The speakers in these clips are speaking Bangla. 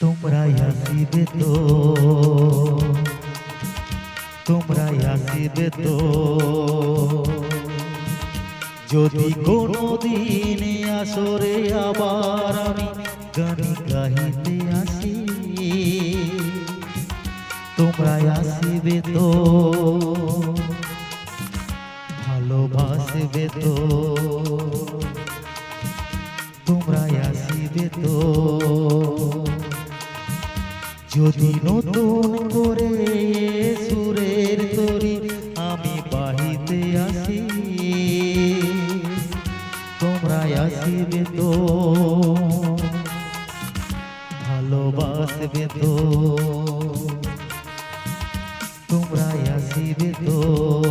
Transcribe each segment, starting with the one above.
তোমরা আসিবে তো। তোমরা আসিবে তো। যদি কোনো দিন আসরে আবার আমি গান গাহিতে আসি, তোমরা আসিবে তো। ভালোবাসবে তো। তোমরা আসিবে তো। যদি নতুন করে সুরের তরি আমি বাহিতে আসি তোমরা আসিবে তো। ভালোবাসবে তো। তোমরা আসিবে তো।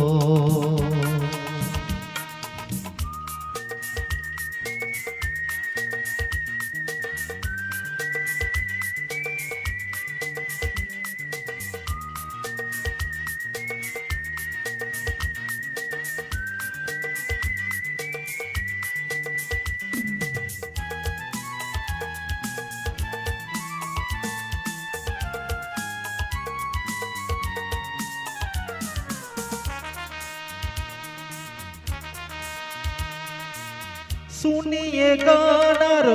सुनिए गानारो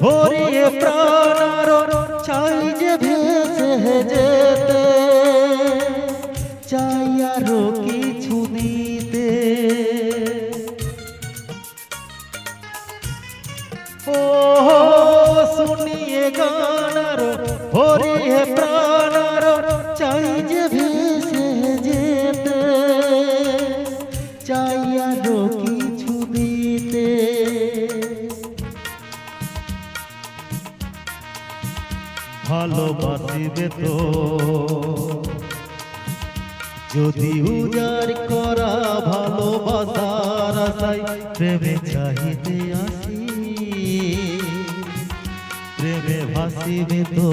होरिए प्राणारो, चाहिए भेस है जेते, चाहिया रो ओ हो सुनिए गाना रो भोरिए चाहिए भेस है जेते, चाहिया ভালোবাসিবে তো। যদি উজার করা ভালোবাসার আশায় প্রেমে চাহিতে আসি, প্রেমে ভাসিবে তো।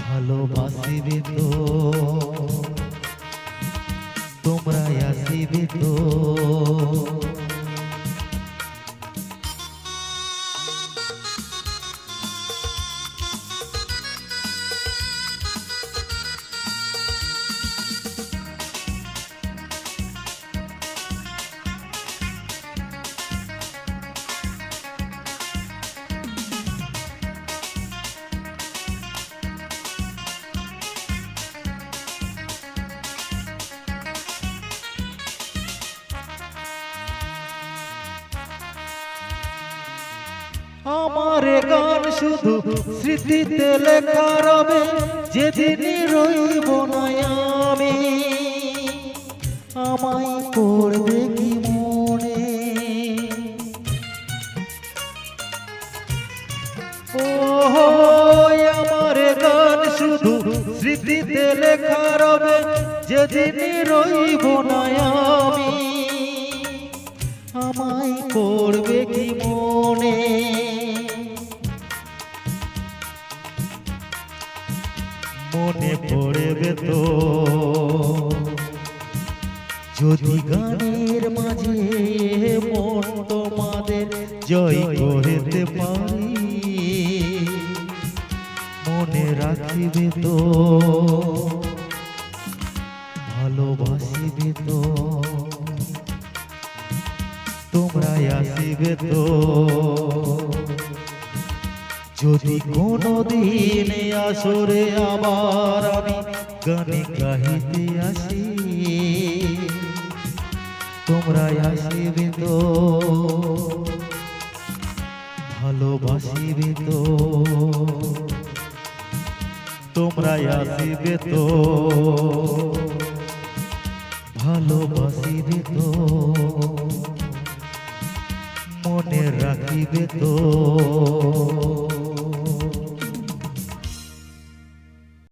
ভালোবাসিবে তো। তোমরা আসিবে তো। আমার গান শুধু স্মৃতিতে লেখা রবে যেদিন রইব না আমি। আমায় পড়বে কি মনে? ও আমার গান শুধু স্মৃতিতে লেখা রবে যেদিন রইব না আমি। আমায় পড়বে কি মনে? পড়বে তো। যদি গানের মাঝে মন তোমাদের জয় করতে পারি, মনে রাখিবে তো, ভালোবাসিবে তো তোমরা আসিবে তো। যদি কোনো দিন আসরে আবার আমি গানে গাহিতে আসি তোমরা আসিবে তো, ভালোবাসিবে তো তোমরা আসিবে তো, ভালোবাসিবে তো, মনে রাখিবে তো।